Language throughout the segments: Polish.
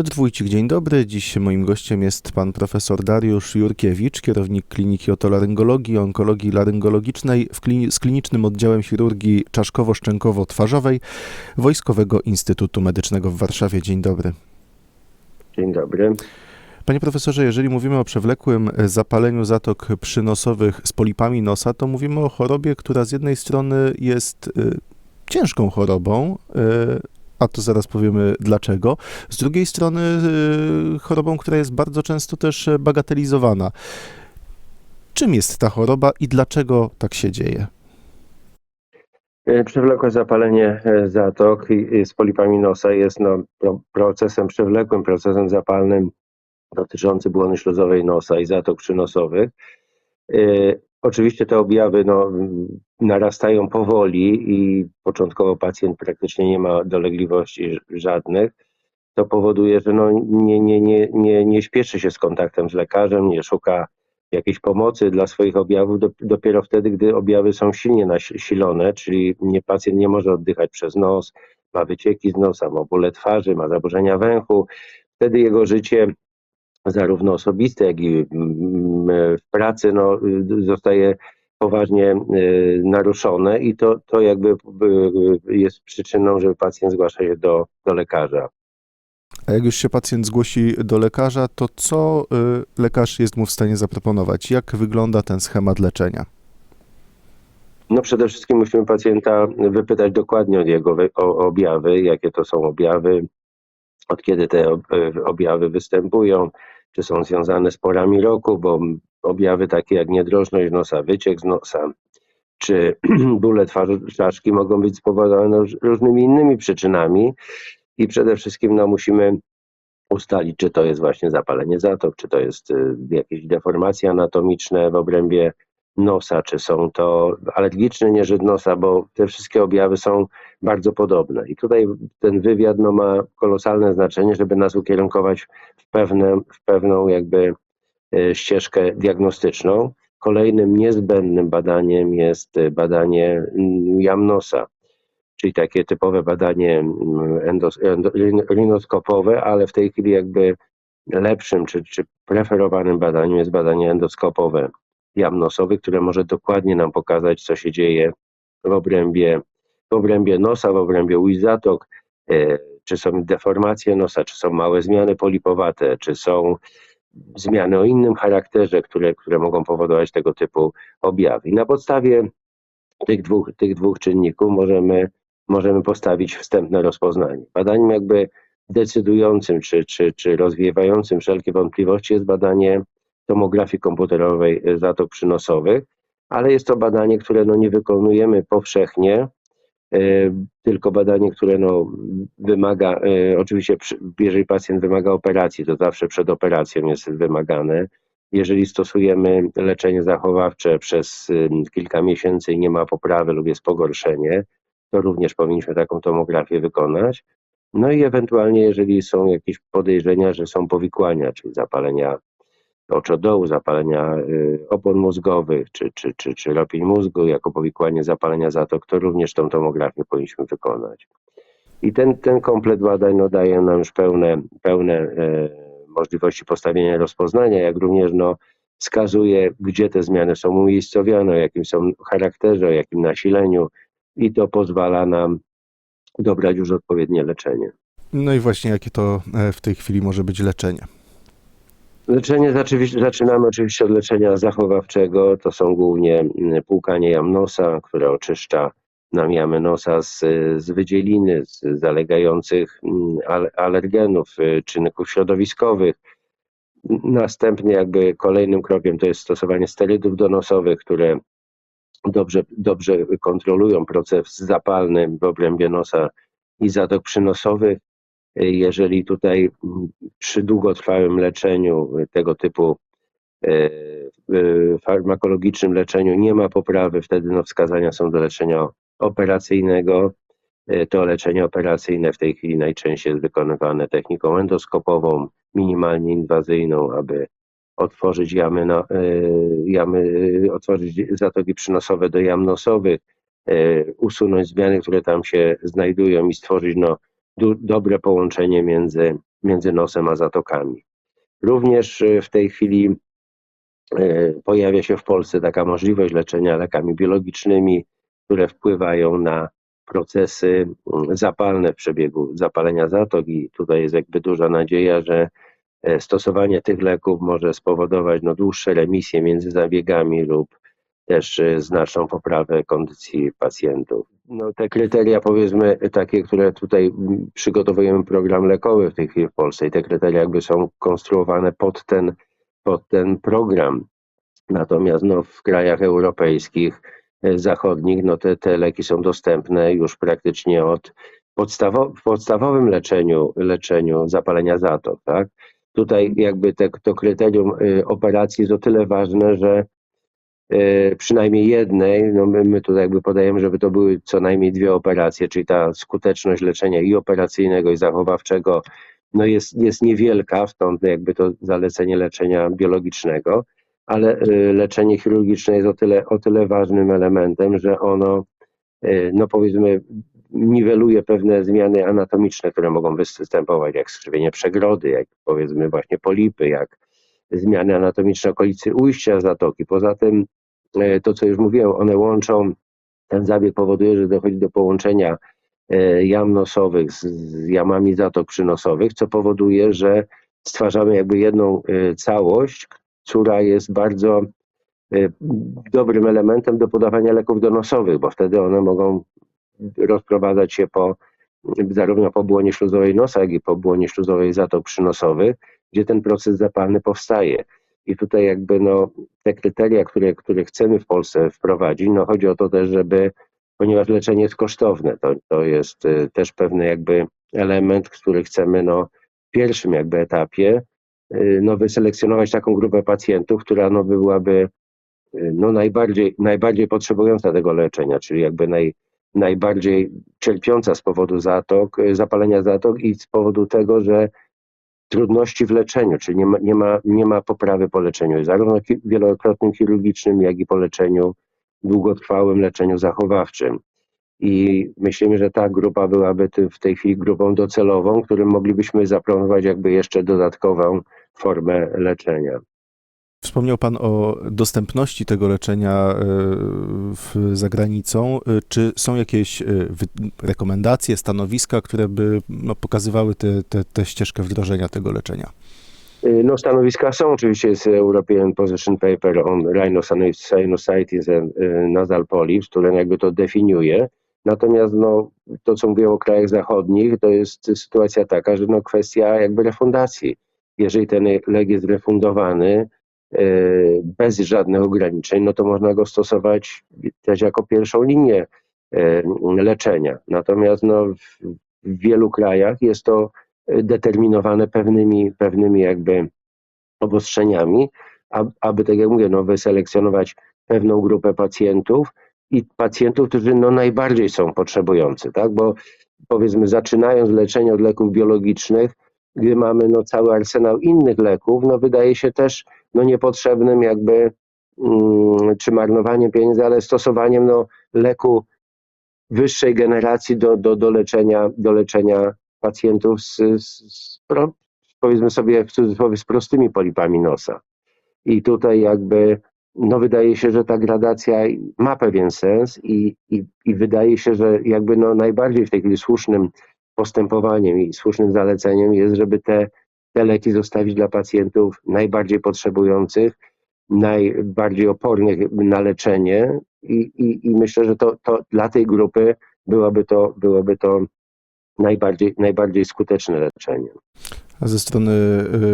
Piotr Wójcik, dzień dobry. Dziś moim gościem jest pan profesor Dariusz Jurkiewicz, kierownik Kliniki Otolaryngologii, Onkologii Laryngologicznej w klini- z klinicznym oddziałem chirurgii czaszkowo-szczękowo-twarzowej Wojskowego Instytutu Medycznego w Warszawie. Dzień dobry. Dzień dobry. Panie profesorze, jeżeli mówimy o przewlekłym zapaleniu zatok przynosowych z polipami nosa, to mówimy o chorobie, która z jednej strony jest y, ciężką chorobą, y, a to zaraz powiemy dlaczego. Z drugiej strony y, chorobą, która jest bardzo często też e, bagatelizowana. Czym jest ta choroba i dlaczego tak się dzieje? E, Przewlekłe zapalenie e, zatok z polipami nosa jest no, pro- procesem przewlekłym, procesem zapalnym dotyczący błony śluzowej nosa i zatok przynosowych. Oczywiście te objawy no, narastają powoli i początkowo pacjent praktycznie nie ma dolegliwości żadnych. To powoduje, że no, nie, nie, nie, nie, nie śpieszy się z kontaktem z lekarzem, nie szuka jakiejś pomocy dla swoich objawów do, dopiero wtedy, gdy objawy są silnie nasilone, czyli nie, pacjent nie może oddychać przez nos, ma wycieki z nosa, ma bóle twarzy, ma zaburzenia węchu. Wtedy jego życie, zarówno osobiste, jak i mm, w pracy, no, y, zostaje poważnie y, naruszone i to, to jakby y, jest przyczyną, że pacjent zgłasza się do, do lekarza. A jak już się pacjent zgłosi do lekarza, to co lekarz jest mu w stanie zaproponować? Jak wygląda ten schemat leczenia? No przede wszystkim musimy pacjenta wypytać dokładnie od jego o, objawy, jakie to są objawy, od kiedy te ob- objawy występują, czy są związane z porami roku, bo objawy takie jak niedrożność nosa, wyciek z nosa, czy bóle twarzy mogą być spowodowane róż- różnymi innymi przyczynami. I przede wszystkim no, musimy ustalić, czy to jest właśnie zapalenie zatok, czy to jest y, jakieś deformacje anatomiczne w obrębie nosa, czy są to alergiczne nieżyt nosa, bo te wszystkie objawy są bardzo podobne. I tutaj ten wywiad no, ma kolosalne znaczenie, żeby nas ukierunkować w, pewne, w pewną jakby e, ścieżkę diagnostyczną. Kolejnym niezbędnym badaniem jest e, badanie jam nosa, czyli takie typowe badanie endos, endo, rin- rinoskopowe, ale w tej chwili jakby lepszym czy, czy preferowanym badaniem jest badanie endoskopowe jam nosowych, które może dokładnie nam pokazać, co się dzieje w obrębie, w obrębie nosa, w obrębie ujść zatok, e, czy są deformacje nosa, czy są małe zmiany polipowate, czy są zmiany o innym charakterze, które, które mogą powodować tego typu objawy. I na podstawie tych dwóch, tych dwóch czynników możemy, możemy postawić wstępne rozpoznanie. Badaniem jakby decydującym czy, czy, czy rozwiewającym wszelkie wątpliwości jest badanie tomografii komputerowej e, zatok przynosowych, ale jest to badanie, które no nie wykonujemy powszechnie, e, tylko badanie, które no wymaga, e, oczywiście jeżeli pacjent wymaga operacji, to zawsze przed operacją jest wymagane. Jeżeli stosujemy leczenie zachowawcze przez ym, kilka miesięcy i nie ma poprawy lub jest pogorszenie, to również powinniśmy taką tomografię wykonać. No i ewentualnie, jeżeli są jakieś podejrzenia, że są powikłania, czyli zapalenia oczodołu, zapalenia y, opon mózgowych, czy, czy, czy, czy ropień mózgu jako powikłanie zapalenia zatok, to również tą tomografię powinniśmy wykonać. I ten, ten komplet badań no, daje nam już pełne, pełne e, możliwości postawienia rozpoznania, jak również no, wskazuje, gdzie te zmiany są umiejscowione, o jakim są charakterze, o jakim nasileniu i to pozwala nam dobrać już odpowiednie leczenie. No i właśnie jakie to e, w tej chwili może być leczenie? Leczenie zaczynamy oczywiście od leczenia zachowawczego. To są głównie mm, płukanie jam nosa, które oczyszcza nam jamy nosa z, z wydzieliny, z zalegających mm, al- alergenów, y, czynników środowiskowych. Następnie jakby kolejnym krokiem to jest stosowanie sterydów donosowych, które dobrze, dobrze kontrolują proces zapalny w obrębie nosa i zatok przynosowych. Jeżeli tutaj przy długotrwałym leczeniu tego typu e, y, farmakologicznym leczeniu nie ma poprawy, wtedy no wskazania są do leczenia operacyjnego. E, To leczenie operacyjne w tej chwili najczęściej jest wykonywane techniką endoskopową, minimalnie inwazyjną, aby otworzyć jamy, na, e, jamy e, otworzyć zatoki przynosowe do jam nosowych, e, usunąć zmiany, które tam się znajdują i stworzyć no, dobre połączenie między między nosem a zatokami. Również y, w tej chwili y, pojawia się w Polsce taka możliwość leczenia lekami biologicznymi, które wpływają na procesy mm, zapalne w przebiegu zapalenia zatok i tutaj jest jakby duża nadzieja, że e, stosowanie tych leków może spowodować no, dłuższe remisje między zabiegami lub też e, znaczną poprawę kondycji pacjentów. No, te kryteria powiedzmy takie, które tutaj przygotowujemy program lekowy w tej chwili w Polsce i te kryteria jakby są konstruowane pod ten, pod ten program. Natomiast no, w krajach europejskich, e, zachodnich, no te, te leki są dostępne już praktycznie od podstawo, w podstawowym leczeniu, leczeniu zapalenia zatok. Tak? Tutaj jakby te, to kryterium y, operacji jest o tyle ważne, że y, przynajmniej jednej, no my, my tutaj jakby podajemy, żeby to były co najmniej dwie operacje, czyli ta skuteczność leczenia i operacyjnego i zachowawczego no jest, jest niewielka, stąd jakby to zalecenie leczenia biologicznego, ale y, leczenie chirurgiczne jest o tyle, o tyle ważnym elementem, że ono y, no powiedzmy niweluje pewne zmiany anatomiczne, które mogą występować, jak skrzywienie przegrody, jak powiedzmy właśnie polipy, jak zmiany anatomiczne okolicy ujścia zatoki. Poza tym e, to, co już mówiłem, one łączą, ten zabieg powoduje, że dochodzi do połączenia e, jam nosowych z, z jamami zatok przynosowych, co powoduje, że stwarzamy jakby jedną e, całość, która jest bardzo dobrym elementem do podawania leków donosowych, bo wtedy one mogą rozprowadzać się po, zarówno po błonie śluzowej nosa, jak i po błonie śluzowej zatok przynosowych, gdzie ten proces zapalny powstaje. I tutaj jakby no, te kryteria, które, które chcemy w Polsce wprowadzić, no chodzi o to też, żeby, ponieważ leczenie jest kosztowne, to, to jest y, też pewny jakby element, który chcemy no, w pierwszym jakby etapie y, no, wyselekcjonować taką grupę pacjentów, która no, byłaby y, no, najbardziej, najbardziej potrzebująca tego leczenia, czyli jakby naj, najbardziej cierpiąca z powodu zatok, zapalenia zatok i z powodu tego, że trudności w leczeniu, czyli nie ma, nie ma, nie ma poprawy po leczeniu, zarówno wielokrotnym chirurgicznym, jak i po leczeniu długotrwałym, leczeniu zachowawczym. I myślimy, że ta grupa byłaby w tej chwili grupą docelową, którym moglibyśmy zaproponować jakby jeszcze dodatkową formę leczenia. Wspomniał Pan o dostępności tego leczenia e, za granicą. E, Czy są jakieś e, rekomendacje, stanowiska, które by no, pokazywały tę ścieżkę wdrożenia tego leczenia? No, stanowiska są, oczywiście jest European Position Paper on Rhinosinusitis and Nasal Polyps, które jakby to definiuje. Natomiast no, to, co mówię o krajach zachodnich, to jest sytuacja taka, że no, kwestia jakby refundacji. Jeżeli ten lek jest refundowany bez żadnych ograniczeń, no to można go stosować też jako pierwszą linię y, leczenia. Natomiast no, w, wielu krajach jest to determinowane pewnymi, pewnymi jakby obostrzeniami, ab- aby, tak jak mówię, no, wyselekcjonować pewną grupę pacjentów i pacjentów, którzy no, najbardziej są potrzebujący, tak? Bo powiedzmy, zaczynając leczenie od leków biologicznych, gdy mamy no, cały arsenał innych leków, no, wydaje się też no, niepotrzebnym jakby mm, czy marnowaniem pieniędzy, ale stosowaniem no, leku wyższej generacji do, do, do, leczenia, do leczenia pacjentów z, z, z powiedzmy sobie w cudzysłowie z prostymi polipami nosa. I tutaj jakby no wydaje się, że ta gradacja ma pewien sens i, i, i wydaje się, że jakby no najbardziej w tej chwili słusznym postępowaniem i słusznym zaleceniem jest, żeby te, te leki zostawić dla pacjentów najbardziej potrzebujących, najbardziej opornych na leczenie i, i, i myślę, że to, to dla tej grupy byłoby to, byłoby to najbardziej, najbardziej skuteczne leczenie. Ze strony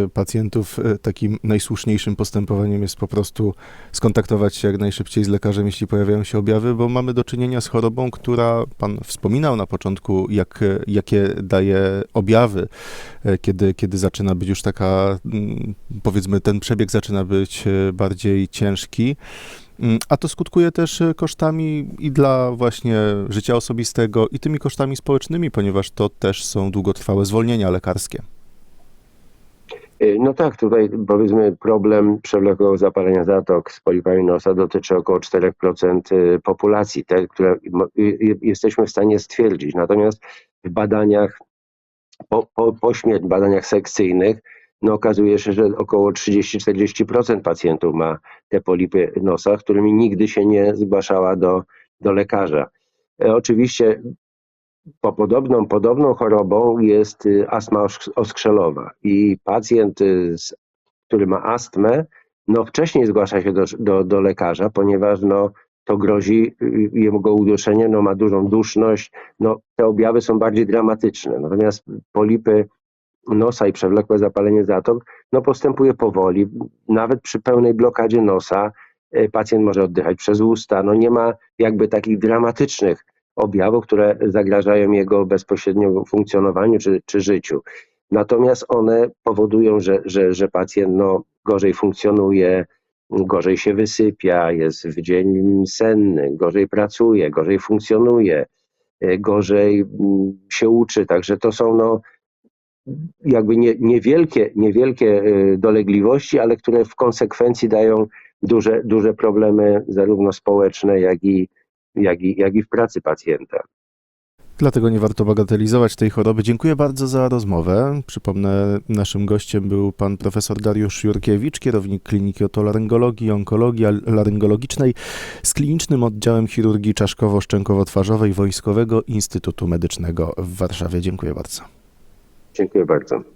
y, pacjentów y, takim najsłuszniejszym postępowaniem jest po prostu skontaktować się jak najszybciej z lekarzem, jeśli pojawiają się objawy, bo mamy do czynienia z chorobą, która Pan wspominał na początku, jak, jakie daje objawy, y, kiedy, kiedy zaczyna być już taka, mm, powiedzmy, ten przebieg zaczyna być bardziej ciężki. Mm, A to skutkuje też kosztami i dla właśnie życia osobistego, i tymi kosztami społecznymi, ponieważ to też są długotrwałe zwolnienia lekarskie. Y, No tak, tutaj powiedzmy problem przewlekłego zapalenia zatok z polipami nosa dotyczy około 4% y, populacji, te, które y- jesteśmy w stanie stwierdzić. Natomiast w badaniach po, po, po śmierci, badaniach sekcyjnych, no okazuje się, że około 30-40% pacjentów ma te polipy nosa, którymi nigdy się nie zgłaszała do, do lekarza. Oczywiście po podobną, podobną chorobą jest y, astma osk- oskrzelowa i pacjent, y, który ma astmę, no wcześniej zgłasza się do, do, do lekarza, ponieważ no, to grozi y, jego uduszeniem, no ma dużą duszność, no te objawy są bardziej dramatyczne. Natomiast polipy nosa i przewlekłe zapalenie zatok, no postępuje powoli. Nawet przy pełnej blokadzie nosa pacjent może oddychać przez usta. No nie ma jakby takich dramatycznych objawów, które zagrażają jego bezpośredniemu funkcjonowaniu czy, czy życiu. Natomiast one powodują, że, że, że pacjent no, gorzej funkcjonuje, gorzej się wysypia, jest w dzień senny, gorzej pracuje, gorzej funkcjonuje, e, gorzej mm, się uczy. Także to są no, jakby nie, niewielkie, niewielkie e, dolegliwości, ale które w konsekwencji dają duże, duże problemy zarówno społeczne, jak i, jak i, jak i w pracy pacjenta. Dlatego nie warto bagatelizować tej choroby. Dziękuję bardzo za rozmowę. Przypomnę, naszym gościem był pan profesor Dariusz Jurkiewicz, kierownik Kliniki Otolaryngologii i Onkologii Laryngologicznej z klinicznym oddziałem chirurgii czaszkowo-szczękowo-twarzowej Wojskowego Instytutu Medycznego w Warszawie. Dziękuję bardzo. Dziękuję bardzo.